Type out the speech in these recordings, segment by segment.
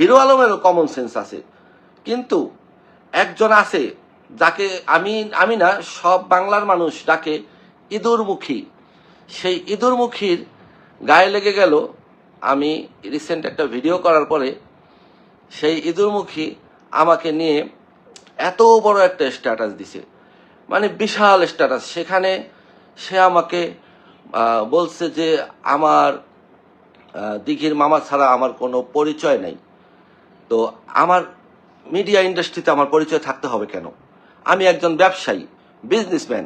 Hero আলমেরও common sense আছে। কিন্তু একজন আছে যাকে আমি আমি না, সব বাংলার মানুষ ডাকে ইঁদুরমুখী। সেই ইঁদুরমুখীর গায়ে লেগে গেল আমি রিসেন্ট একটা ভিডিও করার পরে সেই ইঁদুরমুখী আমাকে নিয়ে এত বড় একটা স্ট্যাটাস দিছে। মানে বিশাল স্ট্যাটাস সেখানে সে আমাকে বলছে যে আমার দিঘির মামা ছাড়া আমার কোনো পরিচয় নাই। তো আমার মিডিয়া ইন্ডাস্ট্রিতে আমার পরিচয় থাকতে হবে কেন? আমি একজন ব্যবসায়ী বিজনেসম্যান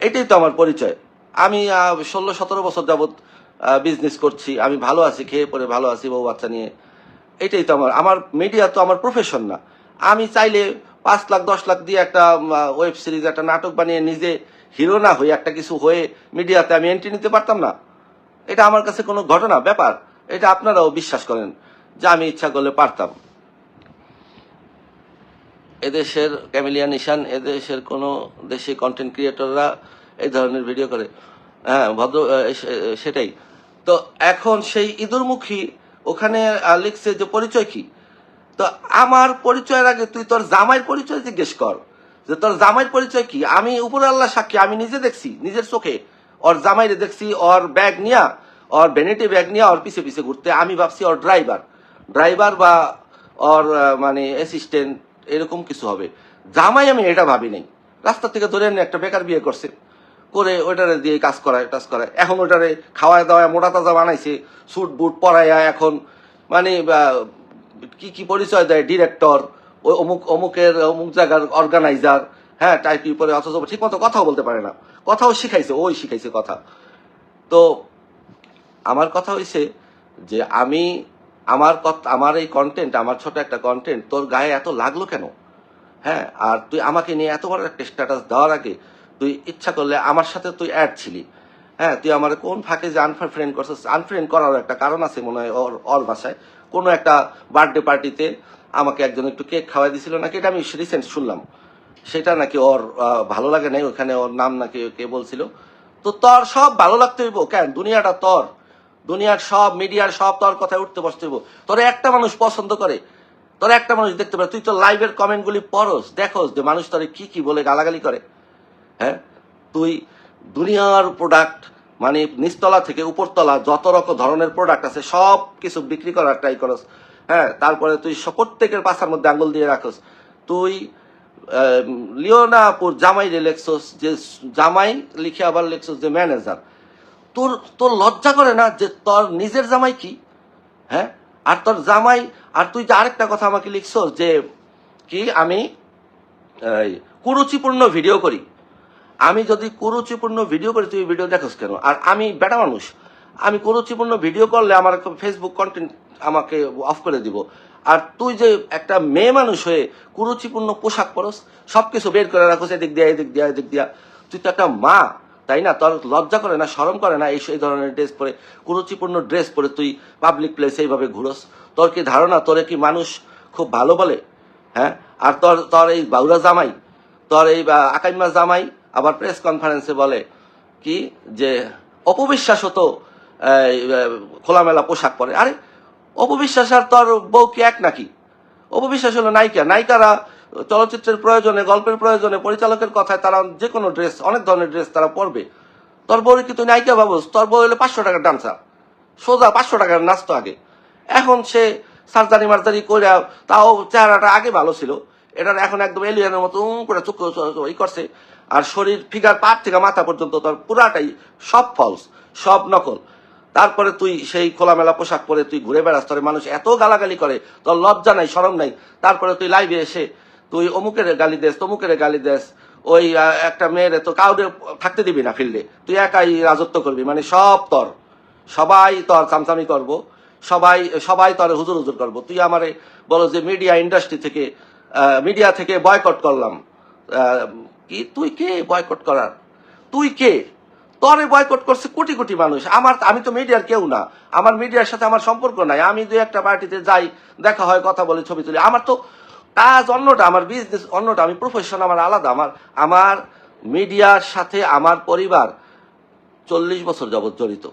এটাই তো আমার পরিচয়। আমি ষোলো সতেরো বছর যাবৎ বিজনেস করছি, আমি ভালো আছি, খেয়ে পরে ভালো আছি, বউ বাচ্চা নিয়ে। এটাই তো আমার আমার মিডিয়া তো আমার প্রফেশন না। আমি চাইলে পাঁচ লাখ, দশ লাখ দিয়ে একটা ওয়েব সিরিজ একটা নাটক বানিয়ে নিজে হিরো না হয়ে একটা কিছু হয়ে মিডিয়াতে আমি এন্ট্রি নিতে পারতাম না। এটা আমার কাছে কোনো ঘটনা, ব্যাপার। এটা আপনারাও বিশ্বাস করেন যে আমি ইচ্ছা করলে পারতাম। এদেশের ক্যামিলিয়া নিশান, এদেশের কোনো দেশি কন্টেন্ট ক্রিয়েটররা এই ধরনের ভিডিও করে। হ্যাঁ ভদ্র সেটাই। তো এখন সেই ইঁদুরমুখী, ওখানে লিখছে যে পরিচয় কি? তো আমার পরিচয়ের আগে তুই তোর জামাইয়ের পরিচয় জিজ্ঞেস কর। যে তোর জামাইয়ের পরিচয় কি? আমি উপর আল্লাহ সাক্ষী, আমি নিজে দেখছি, নিজের চোখে। ওর জামাইরে দেখছি, ওর ব্যাগ নিয়া, ওর ভ্যানিটি ব্যাগ নিয়ে ওর পিছে পিছে ঘুরতে। আমি ভাবছি ওর ড্রাইভার ড্রাইভার বা ওর মানে অ্যাসিস্ট্যান্ট এরকম কিছু হবে। জামাই আমি এটা ভাবি নাই রাস্তা থেকে ধরে এনে একটা বেকার বিয়ে করছে। করে ওইটারে দিয়ে কাজ করায়, টাজ করায়। এখন ওইটারে খাওয়ায় দাওয়ায় মোটা তাজা বানাইছে, স্যুট বুট পরাইয়া এখন মানে কি কি পরিচয় দেয়? ডিরেক্টর ওই অমুক, অমুকের, অমুক জায়গার অর্গানাইজার হ্যাঁ টাইপি পরে অথচ ঠিক মতো কথাও বলতে পারে না। কথাও শিখাইছে, ওই শিখাইছে কথা। তো, আমার কথা হয়েছে যে আমি আমার আমার এই কন্টেন্ট আমার ছোট একটা কন্টেন্ট তোর গায়ে এত লাগল কেন? হ্যাঁ আর তুই আমাকে নিয়ে এত বড় একটা স্ট্যাটাস দেওয়ার আগে তুই ইচ্ছা করলে আমার সাথে তুই অ্যাড ছিলি। হ্যাঁ তুই আমার কোন ফাঁকে যে আনফ্রেন্ড করছিস আনফ্রেন্ড করার একটা কারণ আছে মনে হয় ওর ওর ভাষায় কোনো একটা বার্থডে পার্টিতে আমাকে একজন একটু কেক খাওয়াই দিছিল নাকি, এটা আমি রিসেন্ট শুনলাম। সেটা নাকি ওর ভালো লাগে নাই, ওখানে ওর নাম নাকি কে বলছিল? তো তোর সব ভালো লাগতে হইব। কেন? দুনিয়াটা তোর। দুনিয়ার সব মিডিয়ার সব তোর কথায় উঠতে বসতে হইব। তোর একটা মানুষ পছন্দ করে, তোর একটা মানুষ দেখতে পারে। তুই তো লাইভের কমেন্টগুলি পড়স, দেখোস যে মানুষ তোরে কি কি বলে গালাগালি করে। হ্যাঁ? তুই দুনিয়ার প্রোডাক্ট মানে নিচতলা থেকে উপরতলা যত রকম ধরনের প্রোডাক্ট আছে, সব কিছু বিক্রি করার ট্রাই করস। হ্যাঁ? তারপরে তুই প্রত্যেকের পাশার মধ্যে আঙ্গুল দিয়ে রাখস। তুই লিওনাপুর জামাই লেখছস যে জামাই লিখে আবার লেখছস যে ম্যানেজার তোর তোর লজ্জা করে না যে তোর নিজের জামাই কি? হ্যাঁ? আর তোর জামাই, আর তুই যে আরেকটা কথা আমাকে লিখছস যে কি আমি কুরুচিপূর্ণ ভিডিও করি। আমি যদি কুরুচিপূর্ণ ভিডিও করি, তুই ভিডিও দেখোস কেন? আর আমি বেটা মানুষ। আমি কুরুচিপূর্ণ ভিডিও করলে আমার ফেসবুক কন্টেন্ট আমাকে অফ করে দিব। আর তুই যে একটা মেয়ে মানুষ হয়ে কুরুচিপূর্ণ পোশাক পরস, সবকিছু বের করে রাখোস, এদিক দিয়া এদিক দিয়া এদিক দিয়া। তুই তো একটা মা। তাই না? তোর লজ্জা করে না, শরম করে না এই এই ধরনের ড্রেস পরে, কুরুচিপূর্ণ ড্রেস পরে তুই পাবলিক প্লেসে এইভাবে ঘুরোস? তোর কি ধারণা? তোরে কি মানুষ খুব ভালো বলে? হ্যাঁ? আর তোর তোর এই বাউরা জামাই, তোর এই আকাইমা জামাই আবার প্রেস কনফারেন্সে বলে কি যে অপবিশ্বাস হতো খোলামেলা পোশাক পরে। আরে, অপবিশ্বাস আর তোর বউ কি এক নাকি? অপবিশ্বাস হলো নায়িকা। নায়িকারা চলচ্চিত্রের প্রয়োজনে, গল্পের প্রয়োজনে পরিচালকের কথায় তারা যে কোনো ড্রেস, অনেক ধরনের ড্রেস তারা পরবে। তোর বউ কি তুই নায়িকা ভাবোস তোর বউ হলে পাঁচশো টাকার ডান্সার সোজা পাঁচশো টাকার নাচতো আগে। এখন সে সার্জারি মার্জারি করে তাও চেহারাটা আগে ভালো ছিল। এটার এখন একদম এলিয়ানের মতো করে চুক্ক ই করছে। আর শরীর ফিগার পার থেকে মাথা পর্যন্ত তোর পুরাটাই সব ফলস সব নকল। তারপরে তুই সেই খোলামেলা পোশাক পরে তুই ঘুরে বেড়াস। তোর মানুষ এত গালাগালি করে, তোর লজ্জা নাই সরম নাই। তারপরে তুই লাইভে এসে তুই অমুকের গালি দেস, তমুকের গালি দেস, ওই একটা মেয়ের তো কাউরে থাকতে দিবি না ফিল্ডে তুই একাই রাজত্ব করবি মানে সব তর। সবাই তর চামচামি করব, সবাই সবাই তোর হুজুর হুজুর করব। তুই আমারে বলো যে মিডিয়া ইন্ডাস্ট্রি থেকে মিডিয়া থেকে বয়কট করলাম। কি তুই কে বয়কট করার? তুই কে? তরে বয়কট করছে কোটি কোটি মানুষ। আমার, আমি তো মিডিয়ার কেউ না। আমার মিডিয়ার সাথে আমার সম্পর্ক নাই। আমি দুই একটা পার্টিতে যাই, দেখা হয়, কথা বলে, ছবি তুলি। আমার তো কাজ অন্যটা, আমার বিজনেস অন্যটা, আমি প্রফেশন আমার আলাদা, আমার আমার মিডিয়ার সাথে আমার পরিবার চল্লিশ বছর যাবৎ জড়িত।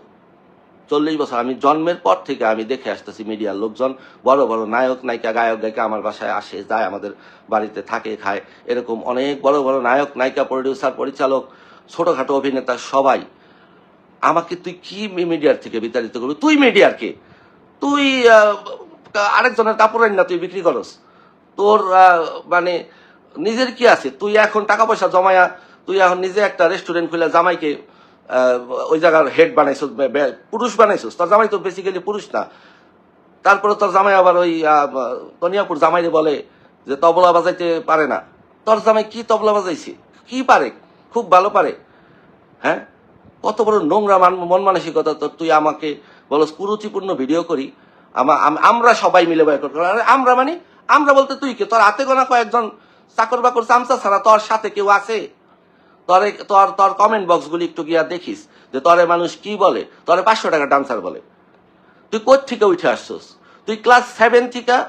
চল্লিশ বছর, আমি জন্মের পর থেকে আমি দেখে আসতেছি মিডিয়ার লোকজন, বড় বড় নায়ক, নায়িকা, গায়ক, গায়িকা আমার বাসায় আসে, যায় আমাদের বাড়িতে থাকে, খায়, এরকম অনেক বড় বড় নায়ক, নায়িকা প্রডিউসার পরিচালক, ছোটখাটো অভিনেতা সবাই। আমাকে তুই কি মিডিয়ার থেকে বিতাড়িত করবি? তুই মিডিয়ার কে? তুই আরেকজনের কাপড় না, তুই বিক্রি করস? তোর মানে নিজের কি আছে? তুই এখন টাকা পয়সা জমায়া, তুই এখন নিজে একটা রেস্টুরেন্ট খুলে জামাইকে ওই জায়গার হেড বানাইছস পুরুষ বানাইছস। তোর জামাই তো বেসিক্যালি পুরুষ না। তারপরে তোর জামাই আবার ওই তনিয়াপুর জামাইরে বলে যে, তবলা বাজাইতে পারে না। তোর জামাই কি তবলা বাজাইছে? কি পারে? খুব ভালো পারে। হ্যাঁ? কত বড় নোংরা মান- মন মানসিকতা তোর। তুই আমাকে বলস, কুরুচিপূর্ণ ভিডিও করি। আমা- আম- আমরা সবাই মিলে বয়কট করি। আমরা মানে আমরা বলতে তুই কে? তোর হাতে গোনা কয়েকজন চাকর বাকর চামচা ছাড়া তোর সাথে কেউ আছে? তোর তোর তোর কমেন্ট বক্স গুলি একটু গিয়া দেখিস, যে তোরে মানুষ কি বলে? তোরে পাঁচশো টাকা ডান্সার বলে। তুই থেকে উঠে আসছস? তুই ক্লাস সেভেন থেকে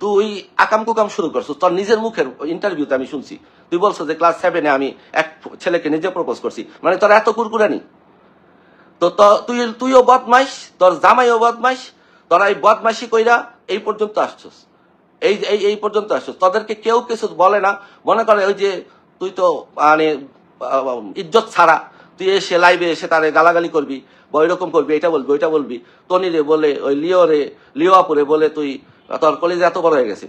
তুই আকাম কুকাম শুরু করছিস। তোর নিজের মুখের ইন্টারভিউতে আমি শুনছি। তুই বলছো যে ক্লাস সেভেনে আমি এক ছেলেকে নিজে প্রপোজ করছি। মানে তোর এত কুরকুরানি। তো ত- তুই, তুইও বদমাইশ, তোর জামাইও বদমাইশ, তোরা এই বদমাইশি কইরা এই পর্যন্ত আসছস। এই এই এই পর্যন্ত আসছস তাদেরকে কেউ কিছু বলে না। মনে করে ওই যে, তুই তো মানে ইজ্জত ছাড়া, তুই এসে লাইভে এসে তারে গালাগালি করবি বা ওইরকম করবি, এটা বলবি, ওইটা বলবি। তনি রে বলে, ওই লিও রে, লিওয়াপুরে বলে তুই, তোর কলেজে এত বড় হয়ে গেছে।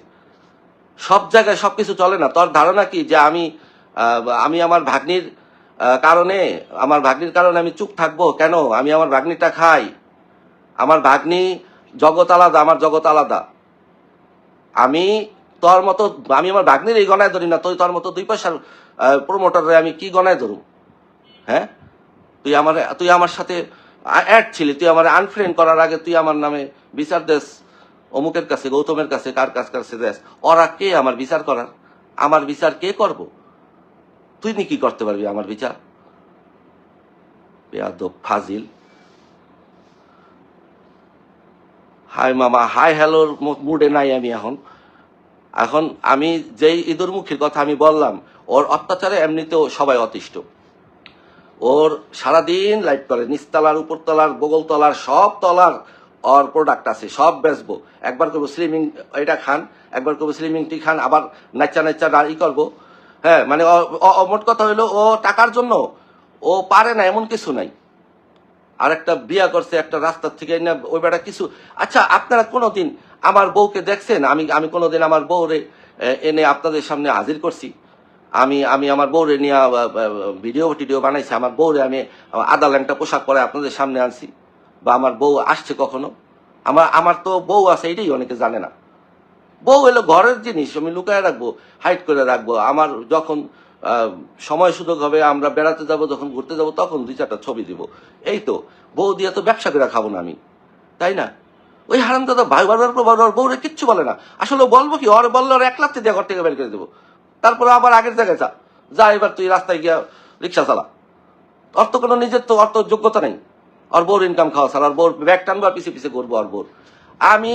সব জায়গায় সবকিছু চলে না। তোর ধারণা কি যে আমি আমি আমার ভাগ্নির কারণে, আমার ভাগ্নির কারণে আমি চুপ থাকব? কেন? আমি আমার ভাগ্নিটা খাই। আমার ভাগ্নি জগৎ আলাদা, আমার জগৎ আলাদা। আমি তোর মতো, আমি আমার ভাগ্নির এই গণায় ধরি না, তুই তোর মতো দুই পয়সার প্রমোটারে আমি কি গণায় ধরুম? হ্যাঁ? তুই আমার তুই আমার সাথে অ্যাড ছিলি, তুই আমার আনফ্রেন্ড করার আগে তুই আমার নামে বিচার দেস, অমুকের কাছে, গৌতমের কাছে, কার কাছ কাছে দেস, ওরা কে আমার বিচার করার? আমার বিচার কে করব? তুই নি কি করতে পারবি আমার বিচার? বেয়াদব, ফাজিল। হাই মামা, হাই হ্যালোর মুডে নাই আমি এখন। এখন আমি যেই ইঁদুর মুখীর কথা আমি বললাম, ওর অত্যাচারে এমনিতেও সবাই অতিষ্ঠ। ওর সারাদিন লাইভ করে, নিচতলার, উপরতলার, বগলতলার, সব তলার ওর প্রোডাক্ট আছে, সব বেচবো। একবার করব স্লিমিং এটা খান, একবার করব স্লিমিং টি খান, আবার নাচা নাচা ই করব। হ্যাঁ মানে মোট কথা হইল ও টাকার জন্য ও পারে না, এমন কিছু নাই। আর একটা বিয়া করছে একটা রাস্তার থেকে ওই বেটা কিছু। আচ্ছা আপনারা কোনোদিন আমার বউকে দেখছেন? আমি আমি কোনোদিন আমার বউরে এনে আপনাদের সামনে হাজির করছি? আমি আমি আমার বউরে নিয়ে ভিডিও টিডিও বানাইছি, আমার বউরে আমি আদা ল্যাংটা পোশাক পরে আপনাদের সামনে আনছি। বা আমার বউ আসছে কখনো? আমার আমার তো বউ আছে, এটাই অনেকে জানে না। বউ এলো ঘরের জিনিস, আমি লুকায় রাখব, হাইট করে রাখব। আমার যখন সময় সুযোগ হবে, আমরা বেড়াতে যাব, যখন ঘুরতে যাব, তখন দুই চারটা ছবি দিব। এই তো বউ দিয়ে তো ব্যবসা করে খাব না আমি। তাই না? ওই হারাম দাদা ভাই বারবার বউরে কিচ্ছু বলে না। আসলে বলব কি, ওর বলল এক লাখ দিয়ে ঘর থেকে বের করে দেবো। তারপরে আবার আগের জায়গায় যা। যা, এবার তুই রাস্তায় গিয়া রিক্সা চালা। ওর তো কোনো নিজের তো অর্থ যোগ্যতা নেই। আর বউর ইনকাম খাওয়া ছাড়া আর বউর ব্যাগ টানবো আর পিছিয়ে পিছিয়ে করব আর বউর। আমি